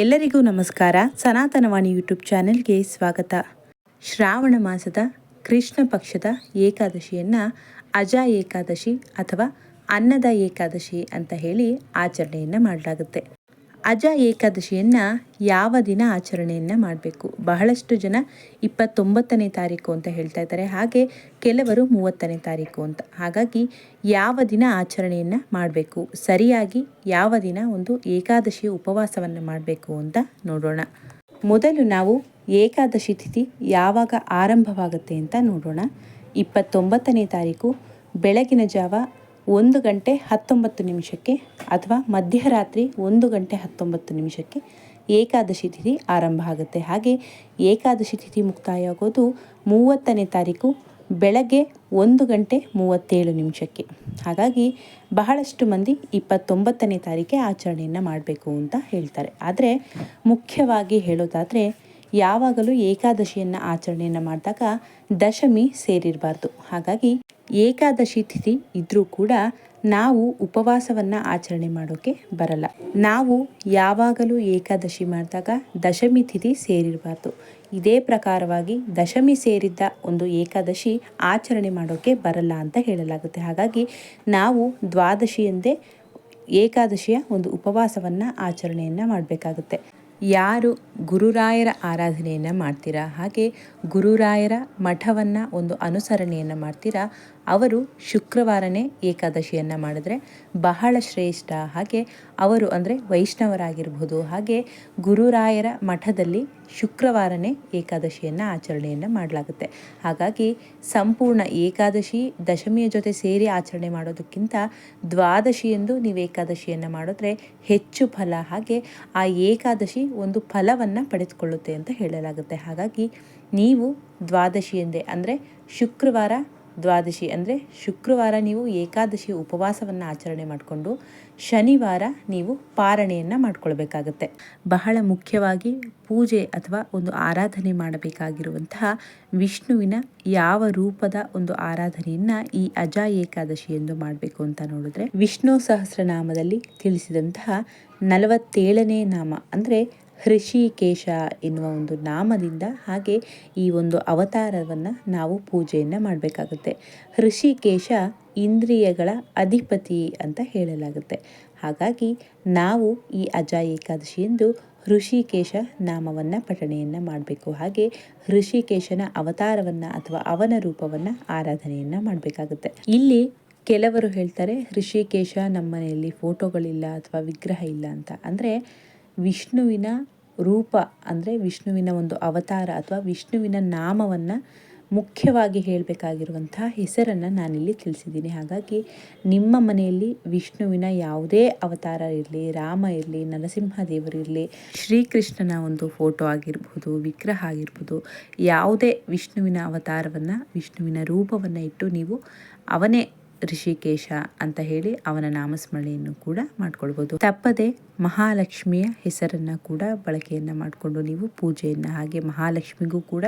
ಎಲ್ಲರಿಗೂ ನಮಸ್ಕಾರ. ಸನಾತನವಾಣಿ ಯೂಟ್ಯೂಬ್ ಚಾನೆಲ್ಗೆ ಸ್ವಾಗತ. ಶ್ರಾವಣ ಮಾಸದ ಕೃಷ್ಣ ಪಕ್ಷದ ಏಕಾದಶಿಯನ್ನು ಅಜ ಏಕಾದಶಿ ಅಥವಾ ಅನ್ನದ ಏಕಾದಶಿ ಅಂತ ಹೇಳಿ ಆಚರಣೆಯನ್ನು ಮಾಡಲಾಗುತ್ತೆ. ಅಜ ಏಕಾದಶಿಯನ್ನು ಯಾವ ದಿನ ಆಚರಣೆಯನ್ನು ಮಾಡಬೇಕು? ಬಹಳಷ್ಟು ಜನ ಇಪ್ಪತ್ತೊಂಬತ್ತನೇ ತಾರೀಕು ಅಂತ ಹೇಳ್ತಾ ಇದ್ದಾರೆ. ಹಾಗೆ ಕೆಲವರು ಮೂವತ್ತನೇ ತಾರೀಕು ಅಂತ. ಹಾಗಾಗಿ ಯಾವ ದಿನ ಆಚರಣೆಯನ್ನು ಮಾಡಬೇಕು? ಸರಿಯಾಗಿ ಯಾವ ದಿನ ಒಂದು ಏಕಾದಶಿಯ ಉಪವಾಸವನ್ನು ಮಾಡಬೇಕು ಅಂತ ನೋಡೋಣ. ಮೊದಲು ನಾವು ಏಕಾದಶಿ ತಿಥಿ ಯಾವಾಗ ಆರಂಭವಾಗುತ್ತೆ ಅಂತ ನೋಡೋಣ. ಇಪ್ಪತ್ತೊಂಬತ್ತನೇ ತಾರೀಕು ಬೆಳಗಿನ ಜಾವ ಒಂದು ಗಂಟೆ ಹತ್ತೊಂಬತ್ತು ನಿಮಿಷಕ್ಕೆ ಅಥವಾ ಮಧ್ಯರಾತ್ರಿ ಒಂದು ಗಂಟೆ ಹತ್ತೊಂಬತ್ತು ನಿಮಿಷಕ್ಕೆ ಏಕಾದಶಿ ತಿಥಿ ಆರಂಭ ಆಗುತ್ತೆ. ಹಾಗೆ ಏಕಾದಶಿ ತಿಥಿ ಮುಕ್ತಾಯ ಆಗೋದು ಮೂವತ್ತನೇ ತಾರೀಕು ಬೆಳಗ್ಗೆ ಒಂದು ಗಂಟೆ ಮೂವತ್ತೇಳು ನಿಮಿಷಕ್ಕೆ. ಹಾಗಾಗಿ ಬಹಳಷ್ಟು ಮಂದಿ ಇಪ್ಪತ್ತೊಂಬತ್ತನೇ ತಾರೀಕೆ ಆಚರಣೆಯನ್ನು ಮಾಡಬೇಕು ಅಂತ ಹೇಳ್ತಾರೆ. ಆದರೆ ಮುಖ್ಯವಾಗಿ ಹೇಳೋದಾದರೆ ಯಾವಾಗಲೂ ಏಕಾದಶಿಯನ್ನು ಆಚರಣೆಯನ್ನು ಮಾಡಿದಾಗ ದಶಮಿ ಸೇರಿರಬಾರ್ದು. ಹಾಗಾಗಿ ಏಕಾದಶಿ ತಿಥಿ ಇದ್ದರೂ ಕೂಡ ನಾವು ಉಪವಾಸವನ್ನು ಆಚರಣೆ ಮಾಡೋಕ್ಕೆ ಬರಲ್ಲ. ನಾವು ಯಾವಾಗಲೂ ಏಕಾದಶಿ ಮಾಡಿದಾಗ ದಶಮಿ ತಿಥಿ ಸೇರಿರಬಾರ್ದು. ಇದೇ ಪ್ರಕಾರವಾಗಿ ದಶಮಿ ಸೇರಿದ್ದ ಒಂದು ಏಕಾದಶಿ ಆಚರಣೆ ಮಾಡೋಕ್ಕೆ ಬರಲ್ಲ ಅಂತ ಹೇಳಲಾಗುತ್ತೆ. ಹಾಗಾಗಿ ನಾವು ದ್ವಾದಶಿಯಂದೇ ಏಕಾದಶಿಯ ಒಂದು ಉಪವಾಸವನ್ನು ಆಚರಣೆಯನ್ನು ಮಾಡಬೇಕಾಗುತ್ತೆ. ಯಾರು ಗುರುರಾಯರ ಆರಾಧನೆಯನ್ನು ಮಾಡ್ತೀರಾ? ಹಾಗೆ ಗುರುರಾಯರ ಮಠವನ್ನು ಒಂದು ಅನುಸರಣೆಯನ್ನು ಮಾಡ್ತೀರಾ? ಅವರು ಶುಕ್ರವಾರನೇ ಏಕಾದಶಿಯನ್ನು ಮಾಡಿದ್ರೆ ಬಹಳ ಶ್ರೇಷ್ಠ. ಹಾಗೆ ಅವರು ಅಂದರೆ ವೈಷ್ಣವರಾಗಿರ್ಬೋದು. ಹಾಗೆ ಗುರುರಾಯರ ಮಠದಲ್ಲಿ ಶುಕ್ರವಾರನೇ ಏಕಾದಶಿಯನ್ನು ಆಚರಣೆಯನ್ನು ಮಾಡಲಾಗುತ್ತೆ. ಹಾಗಾಗಿ ಸಂಪೂರ್ಣ ಏಕಾದಶಿ, ದಶಮಿಯ ಜೊತೆ ಸೇರಿ ಆಚರಣೆ ಮಾಡೋದಕ್ಕಿಂತ ದ್ವಾದಶಿಯಂದು ನೀವು ಏಕಾದಶಿಯನ್ನು ಮಾಡಿದ್ರೆ ಹೆಚ್ಚು ಫಲ. ಹಾಗೆ ಆ ಏಕಾದಶಿ ಒಂದು ಫಲವನ್ನು ಪಡೆದುಕೊಳ್ಳುತ್ತೆ ಅಂತ ಹೇಳಲಾಗುತ್ತೆ. ಹಾಗಾಗಿ ನೀವು ದ್ವಾದಶಿಯಂದೇ ಅಂದರೆ ಶುಕ್ರವಾರ ದ್ವಾದಶಿ ಅಂದರೆ ಶುಕ್ರವಾರ ನೀವು ಏಕಾದಶಿ ಉಪವಾಸವನ್ನು ಆಚರಣೆ ಮಾಡಿಕೊಂಡು ಶನಿವಾರ ನೀವು ಪಾರಣೆಯನ್ನು ಮಾಡ್ಕೊಳ್ಬೇಕಾಗತ್ತೆ. ಬಹಳ ಮುಖ್ಯವಾಗಿ ಪೂಜೆ ಅಥವಾ ಒಂದು ಆರಾಧನೆ ಮಾಡಬೇಕಾಗಿರುವಂತಹ ವಿಷ್ಣುವಿನ ಯಾವ ರೂಪದ ಒಂದು ಆರಾಧನೆಯನ್ನು ಈ ಅಜಾ ಏಕಾದಶಿ ಎಂದು ಮಾಡಬೇಕು ಅಂತ ನೋಡಿದ್ರೆ ವಿಷ್ಣು ಸಹಸ್ರನಾಮದಲ್ಲಿ ತಿಳಿಸಿದಂತಹ ನಲವತ್ತೇಳನೇ ನಾಮ ಅಂದರೆ ಹೃಷಿಕೇಶ ಎನ್ನುವ ಒಂದು ನಾಮದಿಂದ ಹಾಗೆ ಈ ಒಂದು ಅವತಾರವನ್ನು ನಾವು ಪೂಜೆಯನ್ನು ಮಾಡಬೇಕಾಗುತ್ತೆ. ಹೃಷಿಕೇಶ ಇಂದ್ರಿಯಗಳ ಅಧಿಪತಿ ಅಂತ ಹೇಳಲಾಗುತ್ತೆ. ಹಾಗಾಗಿ ನಾವು ಈ ಅಜಾ ಏಕಾದಶಿ ಎಂದು ಋಷಿಕೇಶ ನಾಮವನ್ನು ಪಠಣೆಯನ್ನು ಮಾಡಬೇಕು. ಹಾಗೆ ಋಷಿಕೇಶನ ಅವತಾರವನ್ನು ಅಥವಾ ಅವನ ರೂಪವನ್ನು ಆರಾಧನೆಯನ್ನು ಮಾಡಬೇಕಾಗುತ್ತೆ. ಇಲ್ಲಿ ಕೆಲವರು ಹೇಳ್ತಾರೆ ಋಷಿಕೇಶ ನಮ್ಮ ಮನೆಯಲ್ಲಿ ಫೋಟೋಗಳಿಲ್ಲ ಅಥವಾ ವಿಗ್ರಹ ಇಲ್ಲ ಅಂತ. ಅಂದರೆ ವಿಷ್ಣುವಿನ ರೂಪ ಅಂದರೆ ವಿಷ್ಣುವಿನ ಒಂದು ಅವತಾರ ಅಥವಾ ವಿಷ್ಣುವಿನ ನಾಮವನ್ನು ಮುಖ್ಯವಾಗಿ ಹೇಳಬೇಕಾಗಿರುವಂತಹ ಹೆಸರನ್ನು ನಾನಿಲ್ಲಿ ತಿಳಿಸಿದ್ದೀನಿ. ಹಾಗಾಗಿ ನಿಮ್ಮ ಮನೆಯಲ್ಲಿ ವಿಷ್ಣುವಿನ ಯಾವುದೇ ಅವತಾರ ಇರಲಿ, ರಾಮ ಇರಲಿ, ನರಸಿಂಹ ದೇವರು ಇರಲಿ, ಶ್ರೀಕೃಷ್ಣನ ಒಂದು ಫೋಟೋ ಆಗಿರ್ಬೋದು, ವಿಗ್ರಹ ಆಗಿರ್ಬೋದು, ಯಾವುದೇ ವಿಷ್ಣುವಿನ ಅವತಾರವನ್ನು, ವಿಷ್ಣುವಿನ ರೂಪವನ್ನು ಇಟ್ಟು ನೀವು ಅವನೇ ಋಷಿಕೇಶ ಅಂತ ಹೇಳಿ ಅವನ ನಾಮಸ್ಮರಣೆಯನ್ನು ಕೂಡ ಮಾಡ್ಕೊಳ್ಬೋದು. ತಪ್ಪದೆ ಮಹಾಲಕ್ಷ್ಮಿಯ ಹೆಸರನ್ನ ಕೂಡ ಬಳಕೆಯನ್ನ ಮಾಡಿಕೊಂಡು ನೀವು ಪೂಜೆಯನ್ನು ಹಾಗೆ ಮಹಾಲಕ್ಷ್ಮಿಗೂ ಕೂಡ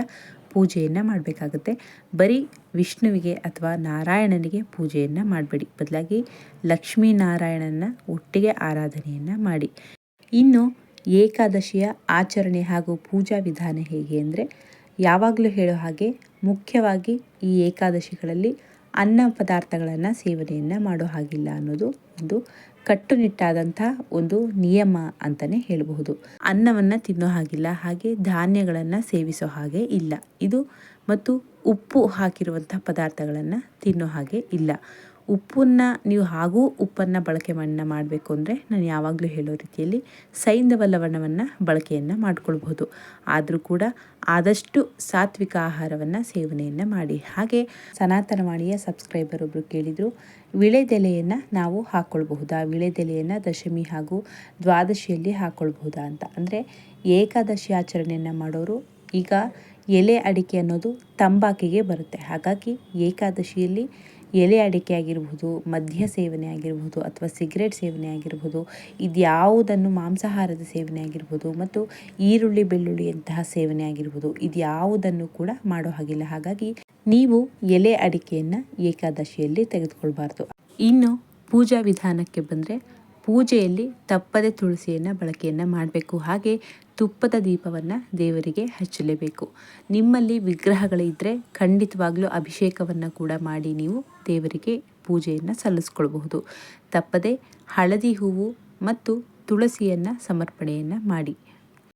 ಪೂಜೆಯನ್ನು ಮಾಡಬೇಕಾಗುತ್ತೆ. ಬರೀ ವಿಷ್ಣುವಿಗೆ ಅಥವಾ ನಾರಾಯಣನಿಗೆ ಪೂಜೆಯನ್ನು ಮಾಡಬೇಡಿ. ಬದಲಾಗಿ ಲಕ್ಷ್ಮೀನಾರಾಯಣನ ಒಟ್ಟಿಗೆ ಆರಾಧನೆಯನ್ನು ಮಾಡಿ. ಇನ್ನು ಏಕಾದಶಿಯ ಆಚರಣೆ ಹಾಗೂ ಪೂಜಾ ವಿಧಾನ ಹೇಗೆ ಅಂದರೆ ಯಾವಾಗಲೂ ಹೇಳೋ ಹಾಗೆ ಮುಖ್ಯವಾಗಿ ಈ ಏಕಾದಶಿಗಳಲ್ಲಿ ಅನ್ನ ಪದಾರ್ಥಗಳನ್ನು ಸೇವನೆಯನ್ನು ಮಾಡೋ ಹಾಗಿಲ್ಲ ಅನ್ನೋದು ಒಂದು ಕಟ್ಟುನಿಟ್ಟಾದಂಥ ಒಂದು ನಿಯಮ ಅಂತಲೇ ಹೇಳಬಹುದು. ಅನ್ನವನ್ನು ತಿನ್ನೋ ಹಾಗಿಲ್ಲ, ಹಾಗೆ ಧಾನ್ಯಗಳನ್ನು ಸೇವಿಸೋ ಹಾಗೆ ಇಲ್ಲ. ಇದು ಮತ್ತು ಉಪ್ಪು ಹಾಕಿರುವಂಥ ಪದಾರ್ಥಗಳನ್ನು ತಿನ್ನೋ ಹಾಗೆ ಇಲ್ಲ. ಉಪ್ಪನ್ನು ನೀವು ಹಾಗೂ ಉಪ್ಪನ್ನು ಬಳಕೆ ಮಣ್ಣ ಮಾಡಬೇಕು ಅಂದರೆ ನಾನು ಯಾವಾಗಲೂ ಹೇಳೋ ರೀತಿಯಲ್ಲಿ ಸೈಂಧವ ಲವಣವನ್ನು ಬಳಕೆಯನ್ನು ಮಾಡ್ಕೊಳ್ಬೋದು ಆದರೂ ಕೂಡ ಆದಷ್ಟು ಸಾತ್ವಿಕ ಆಹಾರವನ್ನು ಸೇವನೆಯನ್ನು ಮಾಡಿ. ಹಾಗೆ ಸನಾತನವಾಣಿಯ ಸಬ್ಸ್ಕ್ರೈಬರ್ ಒಬ್ಬರು ಕೇಳಿದರು ವಿಳೆದೆಲೆಯನ್ನು ನಾವು ಹಾಕ್ಕೊಳ್ಬಹುದಾ ವಿಳೆದೆಲೆಯನ್ನು ದಶಮಿ ಹಾಗೂ ದ್ವಾದಶಿಯಲ್ಲಿ ಹಾಕ್ಕೊಳ್ಬಹುದಾ ಅಂತ. ಅಂದರೆ ಏಕಾದಶಿ ಆಚರಣೆಯನ್ನು ಮಾಡೋರು ಈಗ ಎಲೆ ಅಡಿಕೆ ಅನ್ನೋದು ತಂಬಾಕಿಗೆ ಬರುತ್ತೆ. ಹಾಗಾಗಿ ಏಕಾದಶಿಯಲ್ಲಿ ಎಲೆ ಅಡಿಕೆ ಆಗಿರ್ಬೋದು, ಮದ್ಯ ಸೇವನೆ ಆಗಿರಬಹುದು ಅಥವಾ ಸಿಗರೇಟ್ ಸೇವನೆ ಆಗಿರ್ಬೋದು, ಇದ್ಯಾವುದನ್ನು ಮಾಂಸಾಹಾರದ ಸೇವನೆ ಆಗಿರ್ಬೋದು ಮತ್ತು ಈರುಳ್ಳಿ ಬೆಳ್ಳುಳ್ಳಿಯಂತಹ ಸೇವನೆ ಆಗಿರ್ಬೋದು, ಇದ್ಯಾವುದನ್ನು ಕೂಡ ಮಾಡೋ ಹಾಗಿಲ್ಲ. ಹಾಗಾಗಿ ನೀವು ಎಲೆ ಅಡಿಕೆಯನ್ನು ಏಕಾದಶಿಯಲ್ಲಿ ತೆಗೆದುಕೊಳ್ಬಾರ್ದು. ಇನ್ನು ಪೂಜಾ ವಿಧಾನಕ್ಕೆ ಬಂದರೆ ಪೂಜೆಯಲ್ಲಿ ತಪ್ಪದೆ ತುಳಸಿಯನ್ನು ಬಳಕೆಯನ್ನು ಮಾಡಬೇಕು. ಹಾಗೆ ತುಪ್ಪದ ದೀಪವನ್ನು ದೇವರಿಗೆ ಹಚ್ಚಲೇಬೇಕು. ನಿಮ್ಮಲ್ಲಿ ವಿಗ್ರಹಗಳಿದ್ದರೆ ಖಂಡಿತವಾಗ್ಲೂ ಅಭಿಷೇಕವನ್ನು ಕೂಡ ಮಾಡಿ ನೀವು ದೇವರಿಗೆ ಪೂಜೆಯನ್ನು ಸಲ್ಲಿಸ್ಕೊಳ್ಬಹುದು. ತಪ್ಪದೆ ಹಳದಿ ಹೂವು ಮತ್ತು ತುಳಸಿಯನ್ನು ಸಮರ್ಪಣೆಯನ್ನು ಮಾಡಿ.